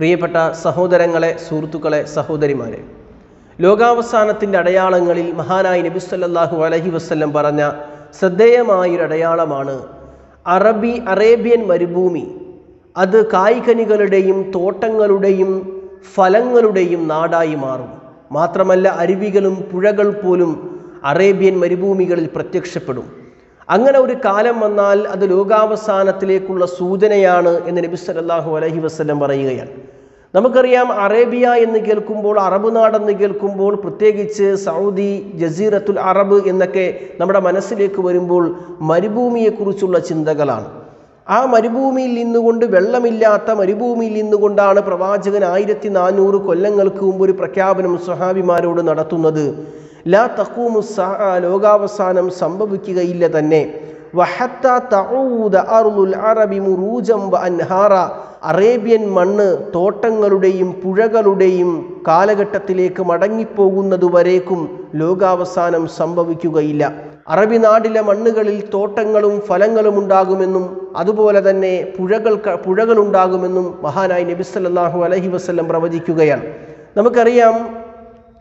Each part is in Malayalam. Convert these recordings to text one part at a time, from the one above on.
പ്രിയപ്പെട്ട സഹോദരങ്ങളെ സുഹൃത്തുക്കളെ സഹോദരിമാരെ. ലോകാവസാനത്തിന്റെ അടയാളങ്ങളിൽ മഹാനായി നബി സല്ലാഹു അലഹി വസ്ല്ലം പറഞ്ഞ ശ്രദ്ധേയമായൊരു അടയാളമാണ് അറബി അറേബ്യൻ മരുഭൂമി. അത് കായ്കനികളുടെയും തോട്ടങ്ങളുടെയും ഫലങ്ങളുടെയും നാടായി മാറും. മാത്രമല്ല അരുവികളും പുഴകൾ പോലും അറേബ്യൻ മരുഭൂമികളിൽ പ്രത്യക്ഷപ്പെടും. അങ്ങനെ ഒരു കാലം വന്നാൽ അത് ലോകാവസാനത്തിലേക്കുള്ള സൂചനയാണ് എന്ന് നബി സല്ലല്ലാഹു അലഹി വസല്ലം പറയുകയാണ്. നമുക്കറിയാം അറേബ്യ എന്ന് കേൾക്കുമ്പോൾ അറബ് നാടെന്ന് കേൾക്കുമ്പോൾ പ്രത്യേകിച്ച് സൗദി ജസീറത്തുൽ അറബ് എന്നൊക്കെ നമ്മുടെ മനസ്സിലേക്ക് വരുമ്പോൾ മരുഭൂമിയെക്കുറിച്ചുള്ള ചിന്തകളാണ്. ആ മരുഭൂമിയിൽ നിന്നുകൊണ്ട് വെള്ളമില്ലാത്ത മരുഭൂമിയിൽ നിന്നുകൊണ്ടാണ് പ്രവാചകൻ ആയിരത്തി നാനൂറ് കൊല്ലങ്ങൾക്ക് മുമ്പ് ഒരു പ്രഖ്യാപനം സ്വഹാബിമാരോട് നടത്തുന്നത്. ലാ സഹ ലോകാവസാനം സംഭവിക്കുകയില്ല തന്നെ. തഊദ അറബി വ അൻഹാറ. അറേബ്യൻ മണ്ണ് തോട്ടങ്ങളുടെയും പുഴകളുടെയും കാലഘട്ടത്തിലേക്ക് മടങ്ങിപ്പോകുന്നതുവരേക്കും ലോകാവസാനം സംഭവിക്കുകയില്ല. അറബി നാടിലെ മണ്ണുകളിൽ തോട്ടങ്ങളും ഫലങ്ങളും ഉണ്ടാകുമെന്നും അതുപോലെ തന്നെ പുഴകൾ പുഴകളുണ്ടാകുമെന്നും മഹാനായി നബി സല്ലല്ലാഹു അലൈഹി വസല്ലം പ്രവചിക്കുകയാണ്. നമുക്കറിയാം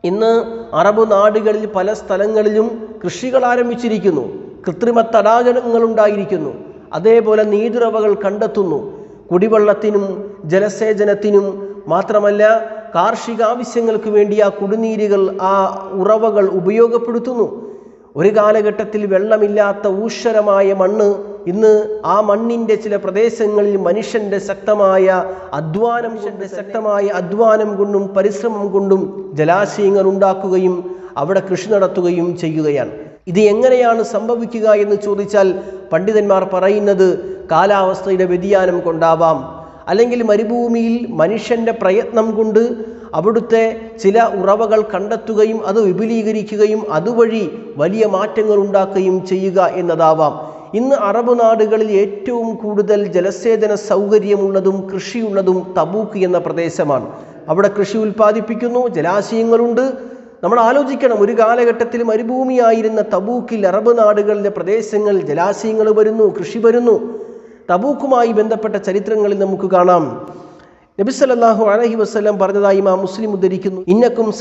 ഇന്ന് അറബ് നാടുകളിൽ പല സ്ഥലങ്ങളിലും കൃഷികൾ ആരംഭിച്ചിരിക്കുന്നു. കൃത്രിമ തടാകങ്ങൾ ഉണ്ടായിരിക്കുന്നു. അതേപോലെ നീതുറവകൾ കണ്ടെത്തുന്നു. കുടിവെള്ളത്തിനും ജലസേചനത്തിനും മാത്രമല്ല കാർഷിക ആവശ്യങ്ങൾക്ക് വേണ്ടി ആ കുടിനീരുകൾ ആ ഉറവകൾ ഉപയോഗപ്പെടുത്തുന്നു. ഒരു കാലഘട്ടത്തിൽ വെള്ളമില്ലാത്ത ഊശ്വരമായ മണ്ണ് ഇന്ന് ആ മണ്ണിന്റെ ചില പ്രദേശങ്ങളിൽ മനുഷ്യന്റെ ശക്തമായ അധ്വാനം ശക്തമായ അധ്വാനം കൊണ്ടും പരിശ്രമം കൊണ്ടും ജലാശയങ്ങൾ ഉണ്ടാക്കുകയും അവിടെ കൃഷി നടത്തുകയും ചെയ്യുകയാണ്. ഇത് എങ്ങനെയാണ് സംഭവിക്കുക എന്ന് ചോദിച്ചാൽ പണ്ഡിതന്മാർ പറയുന്നത് കാലാവസ്ഥയുടെ വ്യതിയാനം കൊണ്ടാവാം. അല്ലെങ്കിൽ മരുഭൂമിയിൽ മനുഷ്യന്റെ പ്രയത്നം കൊണ്ട് അവിടുത്തെ ചില ഉറവകൾ കണ്ടെത്തുകയും അത് വിപുലീകരിക്കുകയും അതുവഴി വലിയ മാറ്റങ്ങൾ ഉണ്ടാക്കുകയും ചെയ്യുക എന്നതാവാം. ഇന്ന് അറബ് നാടുകളിൽ ഏറ്റവും കൂടുതൽ ജലസേചന സൗകര്യമുള്ളതും കൃഷിയുള്ളതും തബൂക്ക് എന്ന പ്രദേശമാണ്. അവിടെ കൃഷി ഉൽപ്പാദിപ്പിക്കുന്നു ജലാശയങ്ങളുണ്ട്. നമ്മൾ ആലോചിക്കണം ഒരു കാലഘട്ടത്തിൽ മരുഭൂമിയായിരുന്ന തബൂക്കിൽ അറബ് നാടുകളിലെ പ്രദേശങ്ങൾ ജലാശയങ്ങൾ വരുന്നു കൃഷി വരുന്നു. തബൂക്കുമായി ബന്ധപ്പെട്ട ചരിത്രങ്ങളിൽ നമുക്ക് കാണാം. നബി സല്ലല്ലാഹു അലൈഹി വസല്ലം പറഞ്ഞതായി മാ മുസ്ലിം ഉദ്ധരിക്കുന്നു ഇന്നക്കും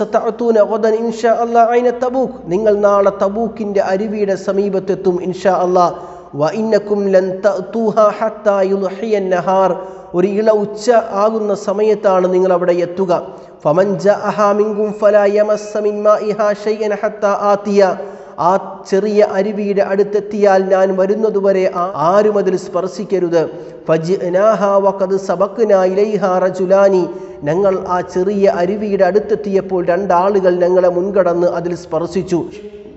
ഇൻഷാ അല്ലാഹ് ഐന തബൂക്ക്. നിങ്ങൾ നാളെ തബൂക്കിന്റെ അരുവിയുടെ സമീപത്തെത്തും ഇൻഷാ അല്ലാഹ്. വ ഇന്നക്കും ലൻ തഅതൂഹ ഹത്താ യുൽഹിയ നഹാർ. ഒരു ഇള ഉച്ച ആകുന്ന സമയത്താണ് നിങ്ങൾ അവിടെ എത്തുക. ഫമൻ ജഅഹ മിൻകും ഫലാ യമസ്സ മിൻ മാഇഹാ ഷൈഅൻ ഹത്താ ആതിയ ആ ചെറിയ അരുവിയുടെ അടുത്തെത്തിയാൽ ഞാൻ വരുന്നതുവരെ ആ- ആരും അതിൽ സ്പർശിക്കരുത്. ഫജ്നാഹ വഖദ് സബക്നാ ഇലൈഹാ റജുലാനി. ഞങ്ങൾ ആ ചെറിയ അരുവിയുടെ അടുത്തെത്തിയപ്പോൾ രണ്ടാളുകൾ ഞങ്ങളെ മുൻകടന്ന് അതിൽ സ്പർശിച്ചു.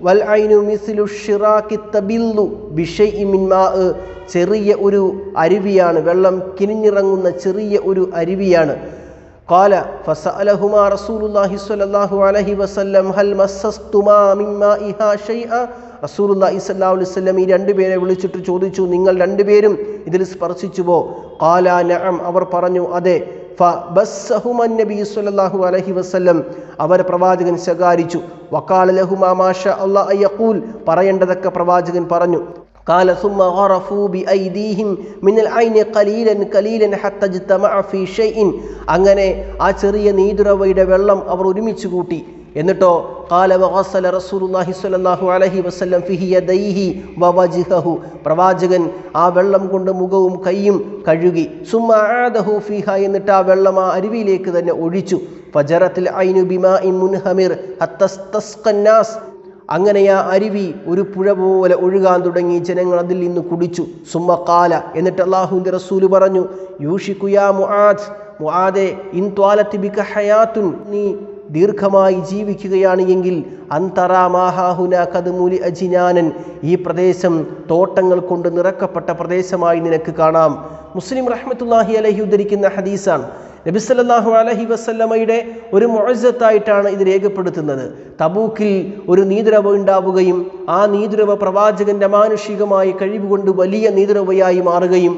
വൽ ഐനു മിസ്ലു ഷിറാക്കി തബില്ലു ബിഷൈഇ മിൻ മാഅ് ചെറിയ ഒരു അരുവിയാണ് വെള്ളം കിനിഞ്ഞിറങ്ങുന്ന ചെറിയ ഒരു അരുവിയാണ് قال فسألهما رسول الله صلى الله عليه وسلم هل مسستما من مائها شيئا റസൂലുള്ളാഹി സ്വല്ലല്ലാഹു അലൈഹി വസല്ലം ഈ രണ്ടുപേരെ വിളിച്ചിട്ട് ചോദിച്ചു നിങ്ങൾ രണ്ടുപേരും ഇതിൽ സ്പർശിച്ചുവോ ഖാല നഅം അവർ പറഞ്ഞു അതെ ഫബസ്സഹുമ നബി സ്വല്ലല്ലാഹു അലൈഹി വസല്ലം അവരെ പ്രവാചകൻ ശകാരിച്ചു വഖാല ലഹുമാ മാഷാ അല്ലാഹ് യഖൂൽ പറയേണ്ടതൊക്കെ പ്രവാചകൻ പറഞ്ഞു قال ثم غرفوا بأيديهم من العين قليلا قليلا حتى اجتمع في شيء അങ്ങനെ ആ ചെറിയ നീതുറവയുടെ വെള്ളം അവർ ഒരുമിച്ച് കൂട്ടി എന്നിട്ടോ قال وغسل رسول الله صلى الله عليه وسلم في يديه ووجهه പ്രവാചകൻ ആ വെള്ളം കൊണ്ട് മുഖവും കൈയും കഴുകി സുമ്മ ആദഹു ഫിഹ എന്നിട്ട് ആ വെള്ളം ആ അരുവിയിലേക്ക് തന്നെ ഒഴിച്ചു ഫജറത്തിൽ ഐനു ബിമാ മുൻഹമിർ ഹത്തസ്തസ്കന്നാസ് അങ്ങനെ ആ അരുവി ഒരു പുഴ പോലെ ഒഴുകാൻ തുടങ്ങി ജനങ്ങൾ അതിൽ നിന്ന് കുടിച്ചു സുമ്മക്കാല എന്നിട്ട് അള്ളാഹുവിൻ്റെ റസൂല് പറഞ്ഞു യൂഷിക്കുയാ മുആദ് മുആദെ ഇൻ ത്വാലത്തി ബിക ഹയാത്തുൻ നീ ദീർഘമായി ജീവിക്കുകയാണ് എങ്കിൽ അന്തറാമാഹാഹുന കതുമൂലി അജിനാനൻ ഈ പ്രദേശം തോട്ടങ്ങൾ കൊണ്ട് നിറക്കപ്പെട്ട പ്രദേശമായി നിനക്ക് കാണാം. മുസ്ലിം റഹ്മത്തുല്ലാഹി അലഹി ഉദ്ധരിക്കുന്ന ഹദീസാണ്. നബി സല്ലല്ലാഹു അലൈഹി വസല്ലമയുടെ ഒരു മുഅസ്സത്തായിട്ടാണ് ഇത് രേഖപ്പെടുത്തുന്നത്. തബൂക്കിൽ ഒരു നീതിരവ ഉണ്ടാവുകയും ആ നീതിരവ പ്രവാചകന്റെ മാനുഷികമായ കഴിവുകൊണ്ട് വലിയ നീതിരവയായി മാറുകയും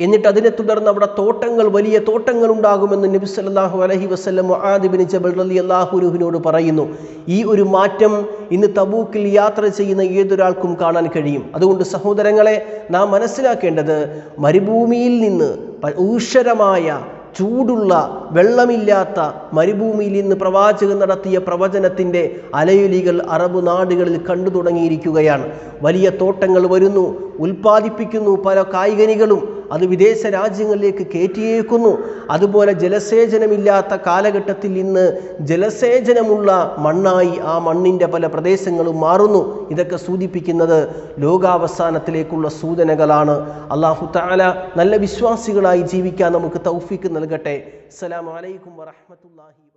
എന്നിട്ട് അതിനെ തുടർന്ന് അവിടെ തോട്ടങ്ങൾ വലിയ തോട്ടങ്ങൾ ഉണ്ടാകുമെന്ന് നബി സല്ലല്ലാഹു അലഹി വസ്ലം മുആദിബിൻ ജബൽ അള്ളാഹുരുഹിനോട് പറയുന്നു. ഈ ഒരു മാറ്റം ഇന്ന് തബൂക്കിൽ യാത്ര ചെയ്യുന്ന ഏതൊരാൾക്കും കാണാൻ കഴിയും. അതുകൊണ്ട് സഹോദരങ്ങളെ നാം മനസ്സിലാക്കേണ്ടത് മരുഭൂമിയിൽ നിന്ന് ഊഷരമായ ചൂടുള്ള വെള്ളമില്ലാത്ത മരുഭൂമിയിൽ നിന്ന് പ്രവാചകൻ നടത്തിയ പ്രവചനത്തിന്റെ അലയൊലികൾ അറബ് നാടുകളിൽ കണ്ടു തുടങ്ങിയിരിക്കുകയാണ് വലിയ തോട്ടങ്ങൾ വരുന്നു ഉൽപ്പാദിപ്പിക്കുന്നു പല കായികനികളും. അത് വിദേശ രാജ്യങ്ങളിലേക്ക് കയറ്റിയേക്കുന്നു. അതുപോലെ ജലസേചനമില്ലാത്ത കാലഘട്ടത്തിൽ ഇന്ന് ജലസേചനമുള്ള മണ്ണായി ആ മണ്ണിന്റെ പല പ്രദേശങ്ങളും മാറുന്നു. ഇതൊക്കെ സൂചിപ്പിക്കുന്നത് ലോകാവസാനത്തിലേക്കുള്ള സൂചനകളാണ്. അള്ളാഹു താല നല്ല വിശ്വാസികളായി ജീവിക്കാൻ നമുക്ക് തൗഫീക്ക് നൽകട്ടെ. അസ്സലാമു അലൈക്കും വറഹ്മത്തുള്ളാഹി